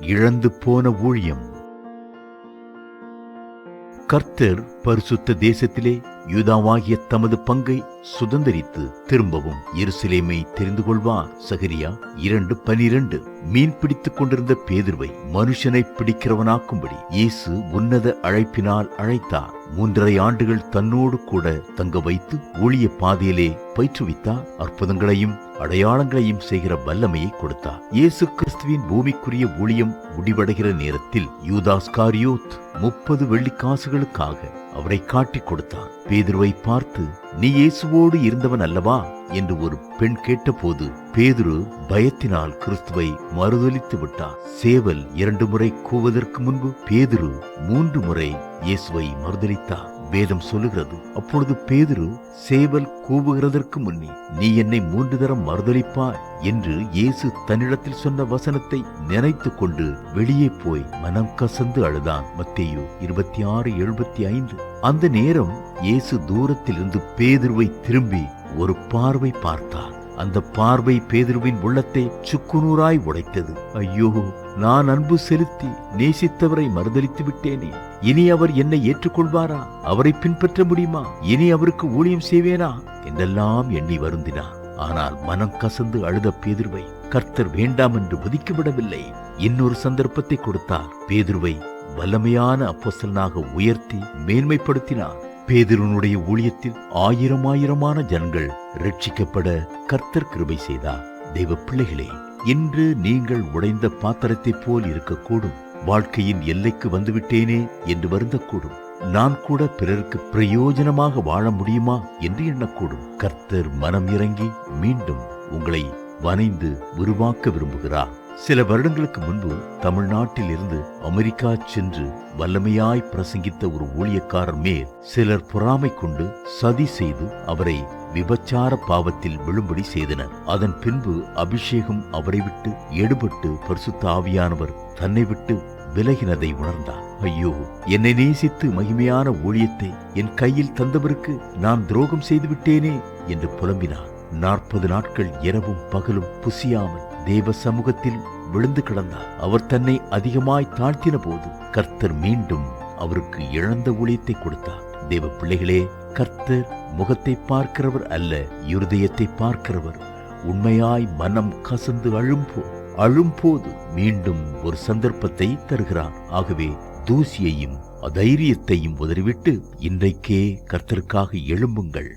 இழந்து போன ஊழியம். கர்த்தர் பரிசுத்த தேசத்திலே யூதாவாகிய தமது பங்கை சுதந்தரித்து திரும்பவும் எருசலேமை தெரிந்து கொள்வார். சகரியா இரண்டு பனிரெண்டு. மீன் பிடித்துக் கொண்டிருந்த பேதுருவை மனுஷனை பிடிக்கிறவனாக்கும்படி இயேசு உன்னத அழைப்பினால் அழைத்தார். மூன்றரை ஆண்டுகள் தன்னோடு கூட தங்க வைத்து ஊழிய பாதையிலே பயிற்றுவித்தார். அற்புதங்களையும் அடையாளங்களையும் செய்கிற வல்லமையை கொடுத்தார் இயேசு கிறிஸ்துவின் பூமிக்குரிய ஊழியம் முடிவடைகிற நேரத்தில் யூதாஸ் காரியோத் முப்பது வெள்ளிக்காசுகளுக்காக அவரை காட்டிக் கொடுத்தார் பேதுருவை பார்த்து நீ இயேசுவோடு இருந்தவன் அல்லவா? என்று ஒரு பெண் கேட்டபோது பேதுரு பயத்தினால் கிறிஸ்துவை மறுதளித்து விட்டார் சேவல் இரண்டு முறை கூவதற்கு முன்பு பேதுரு மூன்று முறை இயேசுவை மறுதளித்தார் வேதம் சொல்லுகிறது. அப்பொழுது பேதுரு சேவல் கூவுகிறதற்கு முன்னே நீ என்னை மூன்று தரம் மறுதளிப்பாய் என்று இயேசு தன்னிடத்தில் சொன்ன வசனத்தை நினைத்து கொண்டு வெளியே போய் மனம் கசந்து அழுதான் மத்தேயு இருபத்தி ஆறு எழுபத்தி ஐந்து அந்த நேரம் இயேசு தூரத்திலிருந்து பேதுருவை திரும்பி ஒரு பார்வை பார்த்தார். அந்த பார்வை பேதுருவின் உள்ளத்தை சுக்குநூறாய் உடைத்தது. ஐயோ நான் அன்பு செலுத்தி நேசித்தவரை மறுதளித்து விட்டேனே. இனி அவர் என்னை ஏற்றுக்கொள்வாரா? அவரை பின்பற்ற முடியுமா? இனி அவருக்கு ஊழியம் செய்வேனா? என்றெல்லாம் எண்ணி வருந்தினார் ஆனால் மனம் கசந்து அழுத பேதுருவை கர்த்தர் வேண்டாம் என்று ஒதுக்கிவிடவில்லை இன்னொரு சந்தர்ப்பத்தை கொடுத்தார். பேதுருவை வல்லமையான அப்போசலனாக உயர்த்தி மேன்மைப்படுத்தினார். பேதுருனுடைய ஊழியத்தில் ஆயிரம் ஆயிரமான ஜனங்கள் ரட்சிக்கப்பட கர்த்தர் கிருபை செய்தார். தெய்வ பிள்ளைகளே இன்று நீங்கள் உடைந்த பாத்திரத்தைப் போல் இருக்கக்கூடும். வாழ்க்கையின் எல்லைக்கு வந்துவிட்டேனே என்று வருந்தக்கூடும். நான் கூட பிறருக்கு பிரயோஜனமாக வாழ முடியுமா என்று எண்ணக்கூடும். கர்த்தர் மனம் இறங்கி மீண்டும் உங்களை வனைந்து உருவாக்க விரும்புகிறார். சில வருடங்களுக்கு முன்பு தமிழ்நாட்டில் இருந்து அமெரிக்கா சென்று வல்லமையாய் பிரசங்கித்த ஒரு ஊழியக்காரர் மேல் சிலர் பொறாமை கொண்டு சதி செய்து அவரை விபச்சார பாவத்தில் விழும்படி செய்தனர். அதன் பின்பு அபிஷேகம் அவரை விட்டு எடுபட்டு பரிசுத்த ஆவியானவர் தன்னை விட்டு விலகினதை உணர்ந்தார். ஐயோ என்னை நேசித்து மகிமையான ஊழியத்தை என் கையில் தந்தவருக்கு நான் துரோகம் செய்து விட்டேனே என்று புலம்பினார். நாற்பது நாட்கள் இரவும் பகலும் புசியாமல் தேவ சமூகத்தில் விழுந்து கிடந்தார். அவர் தன்னை அதிகமாய் தாழ்த்தின போது கர்த்தர் மீண்டும் அவருக்கு இழந்த ஊழியத்தை கொடுத்தார். தேவ பிள்ளைகளே கர்த்தர் முகத்தை பார்க்கிறவர் அல்ல இருதயத்தை பார்க்கிறவர். உண்மையாய் மனம் கசந்து அழும்போ அழும்போது மீண்டும் ஒரு சந்தர்ப்பத்தை தருகிறார். ஆகவே தூசியையும் அதைரியத்தையும் உதறிவிட்டு இன்றைக்கே கர்த்தருக்காக எழும்புங்கள்.